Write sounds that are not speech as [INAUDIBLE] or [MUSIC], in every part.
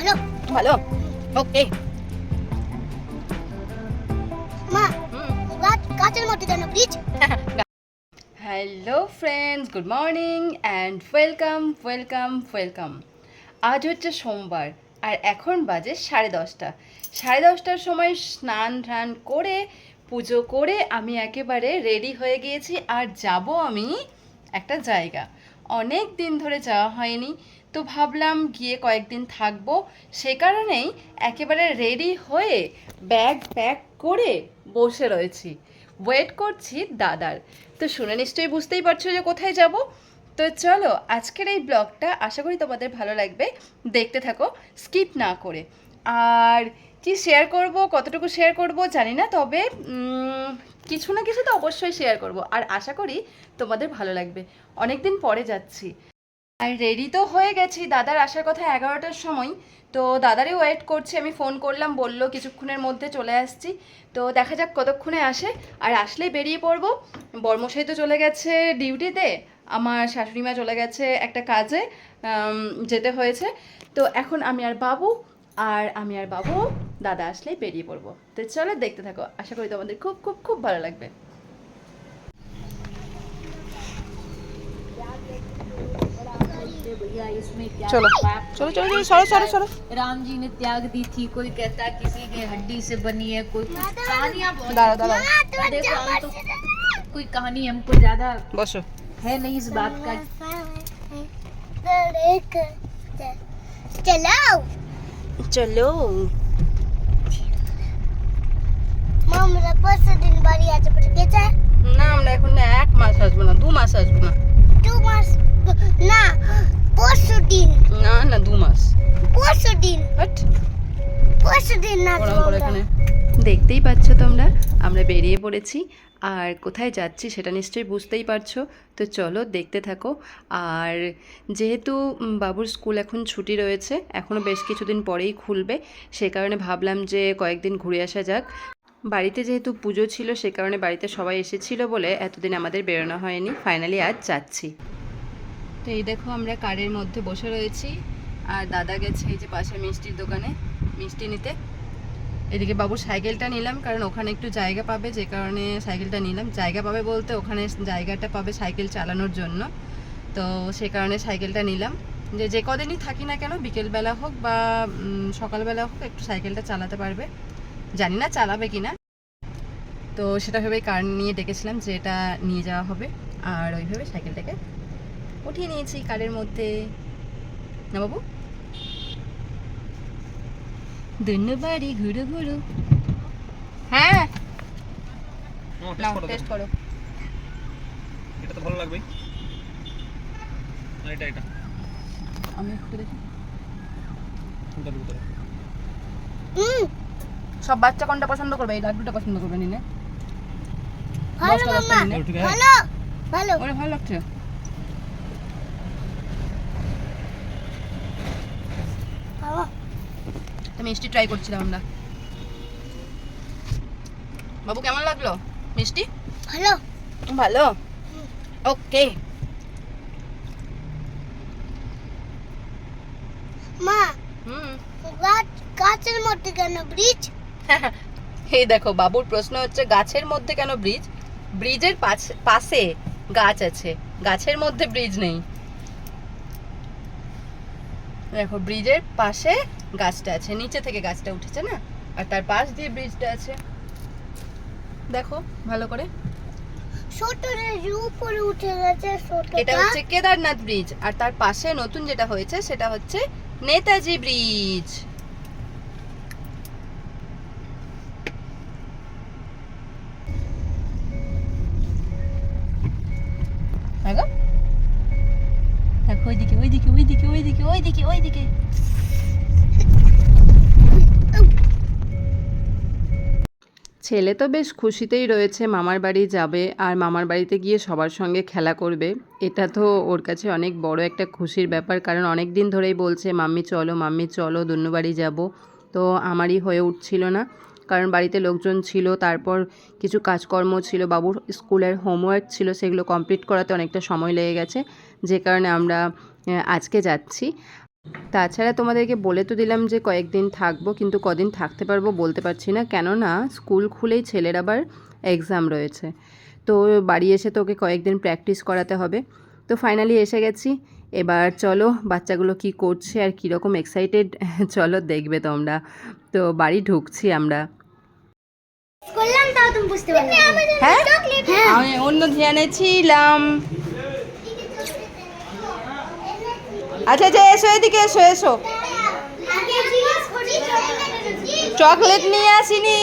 ভালো ভালো। ওকে। মা গাছ গাছের মধ্যে কেন bridge hello friends good morning and welcome welcome welcome. আজ হচ্ছে সোমবার আর এখন বাজে সাড়ে দশটা। সাড়ে দশটার সময় স্নান টান করে পুজো করে আমি একেবারে রেডি হয়ে গিয়েছি আর যাব আমি একটা জায়গা। অনেক দিন ধরে যাওয়া হয়নি। তো ভাবলাম গিয়ে কয়েকদিন থাকব। সে কারণেই একেবারে রেডি হয়ে ব্যাগ প্যাক করে বসে রয়েছি। ওয়েট করছি দাদার। তো শুনে নিশ্চয়ই বুঝতেই পারছ যে কোথায় যাব। তো চলো, আজকের এই ব্লগটা আশা করি তোমাদের ভালো লাগবে। দেখতে থাকো স্কিপ না করে। আর কি শেয়ার করব, কতটুকু শেয়ার করব জানি না, তবে কিছু না কিছু তো অবশ্যই শেয়ার করব। আর আশা করি তোমাদের ভালো লাগবে। অনেক দিন পরে যাচ্ছি। আর রেডি তো হয়ে গেছি। দাদার আসার কথা এগারোটার সময়। তো দাদারই ওয়েট করছি। আমি ফোন করলাম, বলল কিছুক্ষণের মধ্যে চলে আসছি। তো দেখা যাক কতক্ষণে আসে। আর আসলেই বেরিয়ে পড়ব। বর্মশাই তো চলে গেছে ডিউটিতে আমার শাশুড়ি মা চলে গেছে একটা কাজে যেতে হয়েছে। তো এখন আমি আর বাবু, আর আমি আর বাবু, দাদা আসলেই বেরিয়ে পড়ব। তো চলো দেখতে থাকো। আশা করি তোমাদের খুব খুব খুব ভালো লাগবে। भैया इसमें क्या चलो पाप चलो चलो चलो सरो सरो सरो राम जी ने त्याग दी थी कोई कहता है किसी की हड्डी से बनी है कोई कुछ कहानियां बहुत দাঁড়াও দাঁড়াও हैं। देखो हम तो कोई कहानी हमको ज्यादा বসো है नहीं इस बात का চলো চলো মা আমরা পরশু দিন বাড়ি আছে পরে গেছে না আমরা এখন না এক মাস আসবো না দু মাস আসবো না দু মাস না পরশু দিন না না দু মাস। পরশু দিন পরশু দিন না দেখতেই পাচ্ছ তোমরা আমরা বেরিয়ে পড়েছি। আর কোথায় যাচ্ছি সেটা নিশ্চয়ই বুঝতেই পারছ। তো চলো দেখতে থাকো। আর যেহেতু বাবুর স্কুল এখন ছুটি রয়েছে এখনও বেশ কিছুদিন পরেই খুলবে। সে কারণে ভাবলাম যে কয়েকদিন ঘুরে আসা যাক। বাড়িতে যেহেতু পুজো ছিল সে কারণে বাড়িতে সবাই এসেছিল বলে এতদিন আমাদের বেরোনো হয়নি। ফাইনালি আজ যাচ্ছি। তো এই দেখো আমরা কারের মধ্যে বসে রয়েছি। আর দাদা গেছে এই যে পাশে মিষ্টির দোকানে মিষ্টি নিতে। এদিকে বাবুর সাইকেলটা নিলাম, কারণ ওখানে একটু জায়গা পাবে, যে কারণে সাইকেলটা নিলাম। জায়গা পাবে বলতে ওখানে জায়গাটা পাবে সাইকেল চালানোর জন্য। তো সে কারণে সাইকেলটা নিলাম। যে যে কদিনই থাকি না কেন, বিকেলবেলা হোক বা সকালবেলা হোক, একটু সাইকেলটা চালাতে পারবে। জানি না চালাবে কি না। তো সেটা ভেবে কার নিয়ে ডেকেছিলাম, যে এটা নিয়ে যাওয়া হবে। আর ওইভাবে সাইকেলটাকে উঠিয়ে নিয়েছি কারের মধ্যে। না বাবু? দুনু বাড়ি ঘুরু ঘুরু। হ্যাঁ। টেস্ট করো টেস্ট দেখো। করো। এটা তো ভালো লাগবে। এটা এটা। আমি একটু দেখি। হুম। সব বাচ্চা কোনটা পছন্দ করবে? এই লাড্ডুটা পছন্দ করবে নিনে ভালো ভালো। ভালো। ভালো লাগছে বাবা, তো মিষ্টি ট্রাই করছিলাম আমরা। বাবু কেমন লাগল? মিষ্টি? ভালো। ভালো? ওকে মা হুম। গাছ গাছের মধ্যে কেন ব্রিজ [LAUGHS] এই দেখো বাবুর প্রশ্ন হচ্ছে গাছের মধ্যে কেন ব্রিজ ব্রিজের পাশ- পাশে গাছ আছে। গাছের মধ্যে ব্রিজ নেই। দেখো ব্রিজের পাশে গাছটা আছে। নিচে থেকে গাছটা উঠেছে না? আর তার পাশ দিয়ে ব্রিজটা আছে। দেখো ভালো করে। উঠে গেছে এটা হচ্ছে কেদারনাথ ব্রিজ। আর তার পাশে নতুন যেটা হয়েছে সেটা হচ্ছে নেতাজি ব্রিজ। ওইদিকে ওইদিকে ওইদিকে ছেলে তো বেশ খুশিতেই রয়েছে, মামার বাড়ি যাবে আর মামার বাড়িতে গিয়ে সবার সঙ্গে খেলা করবে। এটা তো ওর কাছে অনেক বড় একটা খুশির ব্যাপার, কারণ অনেক দিন ধরেই বলছে, মাম্মি চলো মাম্মি চলো দুনু বাড়ি যাব। তো আমারই হয়ে উঠছিল না, কারণ বাড়িতে লোকজন ছিল, তারপর কিছু কাজকর্ম ছিল, বাবুর স্কুলের হোমওয়ার্ক ছিল, সেগুলো কমপ্লিট করাতে অনেকটা সময় লেগে গেছে, যে কারণে আমরা আজকে যাচ্ছি। তাছাড়া তোমাদেরকে বলে তো দিলাম যে কয়েকদিন থাকব কিন্তু কদিন থাকতে পারব বলতে পারছি না। কেননা স্কুল খুলেই ছেলের আবার এক্সাম রয়েছে। তো বাড়ি এসে তোকে কয়েকদিন প্র্যাকটিস করাতে হবে। তো ফাইনালি এসে গেছি। এবার চলো বাচ্চাগুলো কি করছে আর কীরকম এক্সাইটেড চলো দেখবে তোমরা। তো বাড়ি ঢুকছি আমরা। করলাম তাও তুমি বুঝতে পারবে হ্যাঁ? হ্যাঁ। আমি অন্য ধ্যানে ছিলাম। আচ্ছা আচ্ছা এসো এদিকে এসো এসো। চকলেট নিয়ে আসিনি।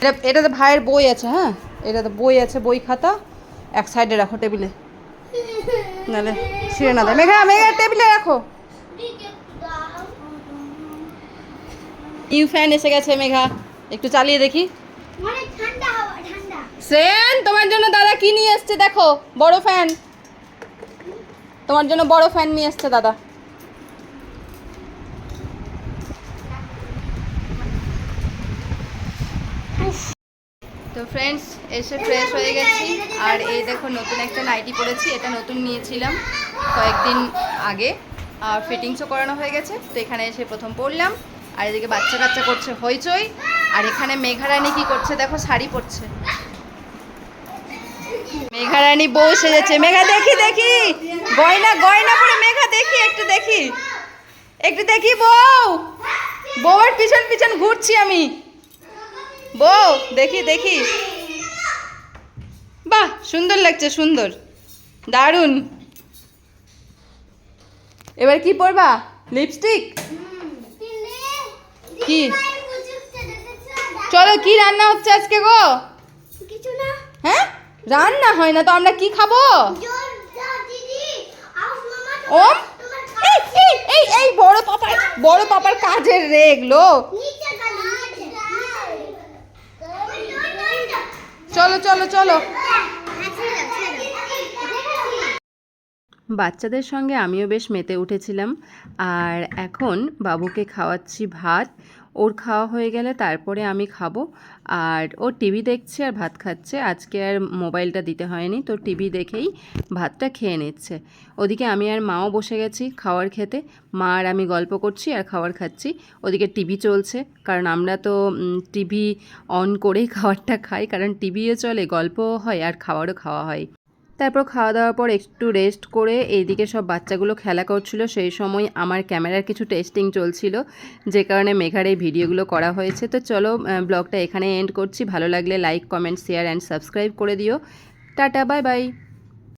এটা এটাতে ভাইয়ের বই আছে হ্যাঁ? এটাতে বই আছে, বই খাতা। এক সাইডে রাখো টেবিলে। নালে ছিঁড়ে না দেয়। মেঘা মেঘা টেবিলে রাখো। ইউ ফ্যান এসে গেছে মেঘা। একটু চালিয়ে দেখি। মানে সেন তোমার জন্য দাদা কি নিয়ে এসছে দেখো? বড় ফ্যান। তোমার জন্য বড় ফ্যান নিয়ে এসছে দাদা। তো ফ্রেন্ডস এসে ফ্রেশ হয়ে গেছি। আর এই দেখো, নতুন একটা নাইটি পরেছি এটা নতুন নিয়েছিলাম কয়েকদিন আগে। আর ফিটিংসও করানো হয়ে গেছে, তো এখানে এসে প্রথম পরলাম আর এদিকে বাচ্চা কাচ্চা করছে হইচই। আর এখানে মেঘারানি কি করছে দেখো, শাড়ি পরছে। মেঘারানী বউ সেজেছে। মেঘা, দেখি দেখি। গয়না গয়না পরে মেঘা, দেখি, একটু দেখি। একটু দেখি বউ। বউয়ের পিছন পিছন ঘুরছি আমি। বউ, দেখি দেখি। বাহ, সুন্দর লাগছে, সুন্দর। দারুণ। এবার কি পরবা? লিপস্টিক? কি? চলো, কি রান্না হচ্ছে আজকে গো? কিছু না হ্যাঁ? রান্না হয় না তো, আমরা কি খাব? ওম? এই এই এই বড় পাপার বড় পাপার কাজের রে এগুলো নিচে গালি চলো চলো চলো। বাচ্চাদের সঙ্গে আমিও বেশ মেতে উঠেছিলাম আর এখন বাবুকে খাওয়াচ্ছি ভাত ওর খাওয়া হয়ে গেলে তারপরে আমি খাব। আর ও টিভি দেখছে আর ভাত খাচ্ছে। আজকে আর মোবাইলটা দিতে হয়নি, তো টিভি দেখেই ভাতটা খেয়ে নিচ্ছে। ওদিকে আমি আর মাও বসে গেছি খাওয়ার খেতে। মা আর আমি গল্প করছি আর খাবার খাচ্ছি। ওদিকে টিভি চলছে, কারণ আমরা তো টিভি অন করেই খাবারটা খাই, কারণ টিভিও চলে, গল্পও হয় আর খাবারও খাওয়া হয়। তারপর খাওয়া দাওয়ার পর একটু রেস্ট করে এইদিকে সব বাচ্চাগুলো খেলা করছিল। সেই সময় আমার ক্যামেরার কিছু টেস্টিং চলছিল, যে কারণে মেঘার এই ভিডিওগুলো করা হয়েছে। তো চলো ব্লগটা এখানে এন্ড করছি। ভালো লাগলে like comment share and subscribe করে দিও। Tata bye bye